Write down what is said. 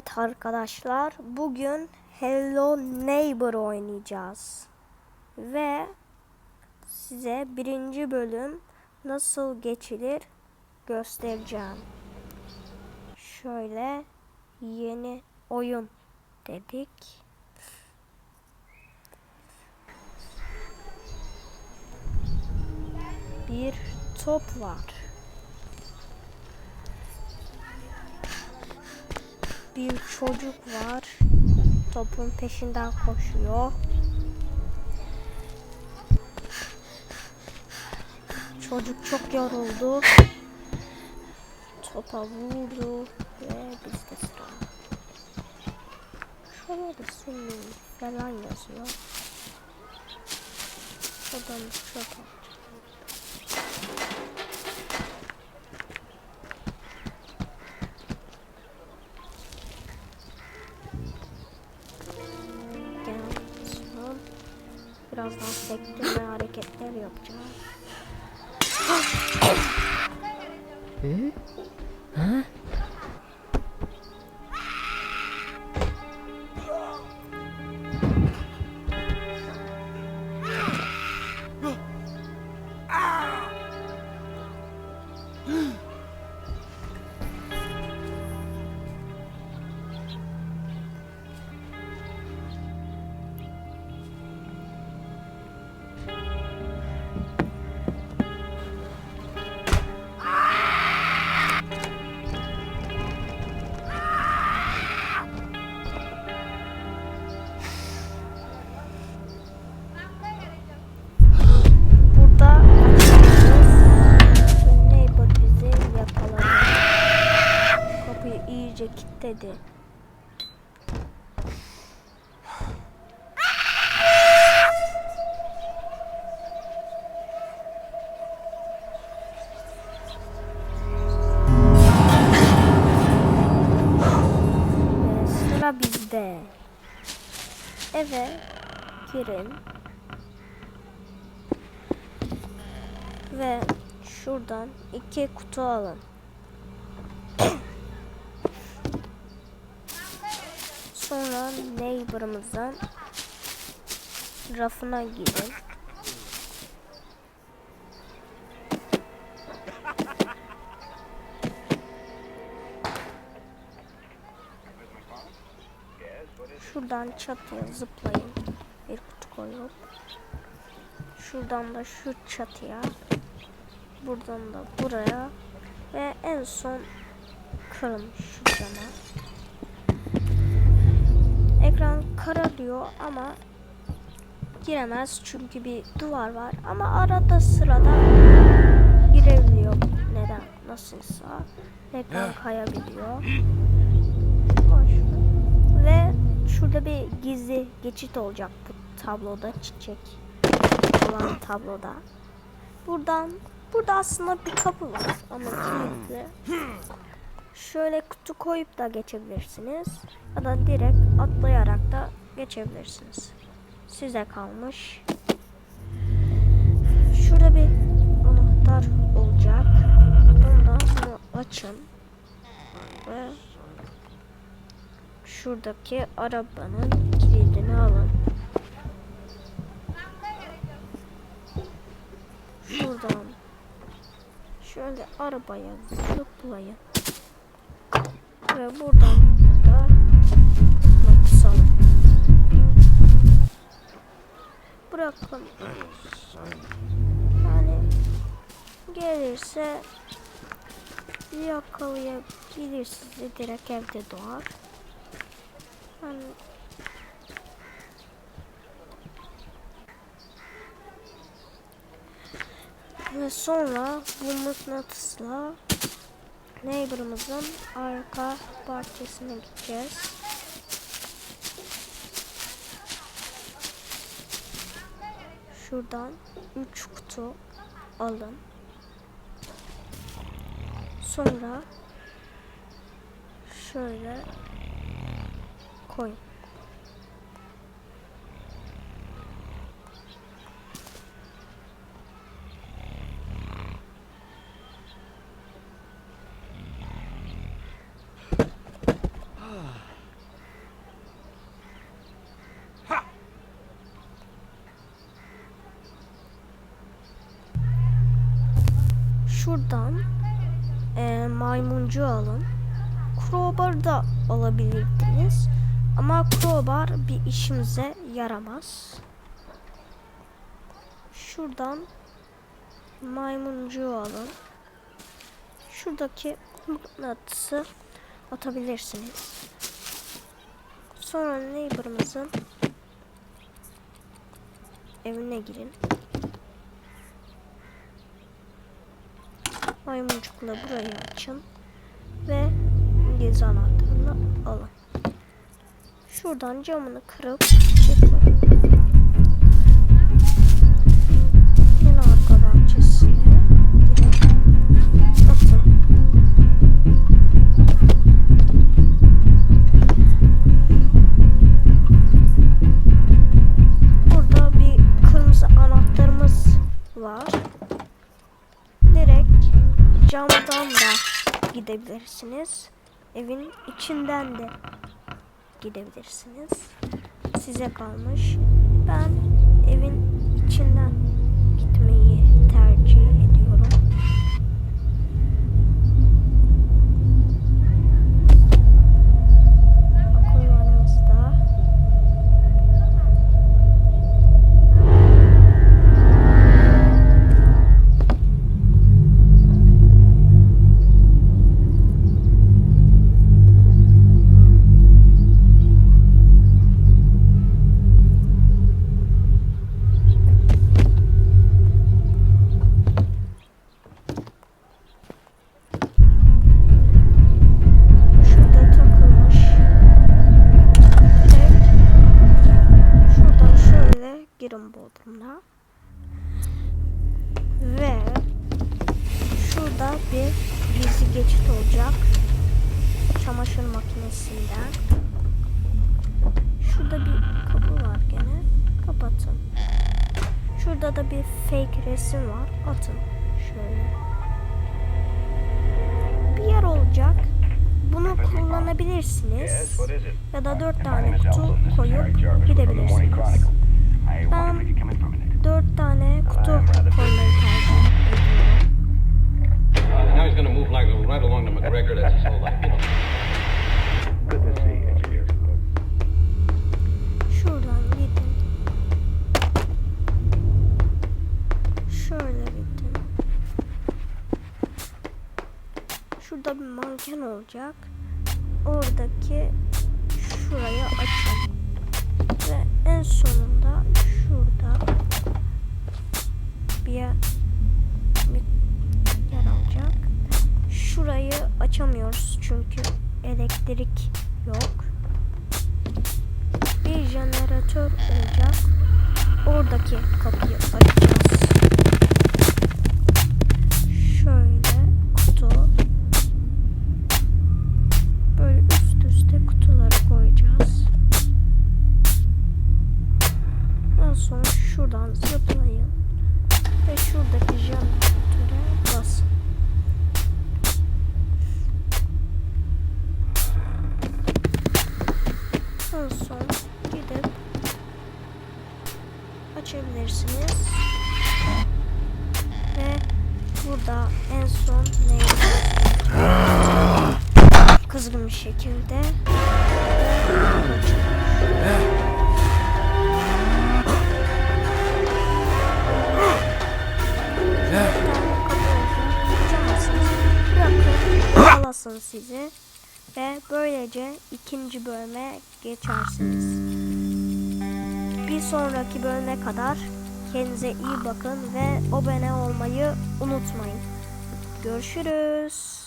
Evet arkadaşlar bugün Hello Neighbor oynayacağız. Ve size birinci bölüm nasıl geçilir göstereceğim. Şöyle yeni oyun dedik. Bir top var. Bir çocuk var. Topun peşinden koşuyor. Çocuk çok yoruldu. Topa vurdu ve bizde sıra. Şöyle de swimming falan yazıyor. Şuradan çöp Sektirme hareketler yapacağız. Burada Ve sıra bizde. Eve girin. Ve şuradan iki kutu alın. Sonra neighbor'ımızın rafına girin. Şuradan çatıya zıplayın. Bir kutu koyup. Şuradan da şu çatıya. Buradan da buraya. Ve en son kırın şu cama. Ekran kararıyor ama giremez çünkü bir duvar var. Ama arada sırada girebiliyor. Neden? Nasılsa. Ekran kayabiliyor. Boş ver. Ve şurada bir gizli geçit olacak bu tabloda çiçek olan tabloda. Buradan burada aslında bir kapı var ama kilitli. Şöyle kutu koyup da geçebilirsiniz. Ya da direkt atlayarak da geçebilirsiniz. Size kalmış. Şurada bir anahtar olacak. Bundan bunu açın. Ve şuradaki arabanın kilidini alın. Şuradan şöyle arabaya zıplayın. Ve buradan da basalım. Bırakın. Yani gelirse yakalayabilir sizi direkt evde doğar. Yani Ve sonra bu mıknatısla neighbor'ımızın arka bahçesine gideceğiz. Şuradan 3 kutu alın. Sonra şöyle koyun. Şuradan e, maymuncu alın. Crowbar da alabilirdiniz. Ama crowbar bir işimize yaramaz. Şuradan maymuncu alın. Şuradaki mıknatısı atabilirsiniz. Sonra neighbor'ımızın evine girin. Maymuncukla burayı açın ve İngiliz anahtarını alın. Şuradan camını kırıp gidebilirsiniz. Evin içinden de gidebilirsiniz. Size kalmış. Ben evin içinden gitmeyi tercih bodrumuna. Ve şurada bir gizli geçit olacak. Çamaşır makinesinden. Şurada bir kapı var gene. Kapatın. Şurada da bir fake resim var. Atın. Şöyle. Bir yer olacak. Bunu kullanabilirsiniz. Ya da dört tane kutu koyup gidebilirsiniz. Ben- wonder if you could come in for a minute. Dört tane kutu koymayı tercih ediyorum. Uh, now he's going to move like right along to McGregor. That's his whole life, you know. Good to see you, Engineer. Şuradan gidin. Şöyle gidin. Şurada bir manken olacak. Oradaki şurayı açın. Ve en sonunda şurada bir yer, bir yer olacak. Şurayı açamıyoruz çünkü elektrik yok bir jeneratör olacak. Oradaki kapıyı açacağız. Daha sonra şuradan zıplayın. Ve şuradaki jeneratöre basın. En son gidip açabilirsiniz. Ve burada en son neydi? Kızgın bir şekilde Alasın sizi. Ve böylece ikinci bölüme geçersiniz. Bir sonraki bölüme kadar kendinize iyi bakın ve abone olmayı unutmayın. Görüşürüz.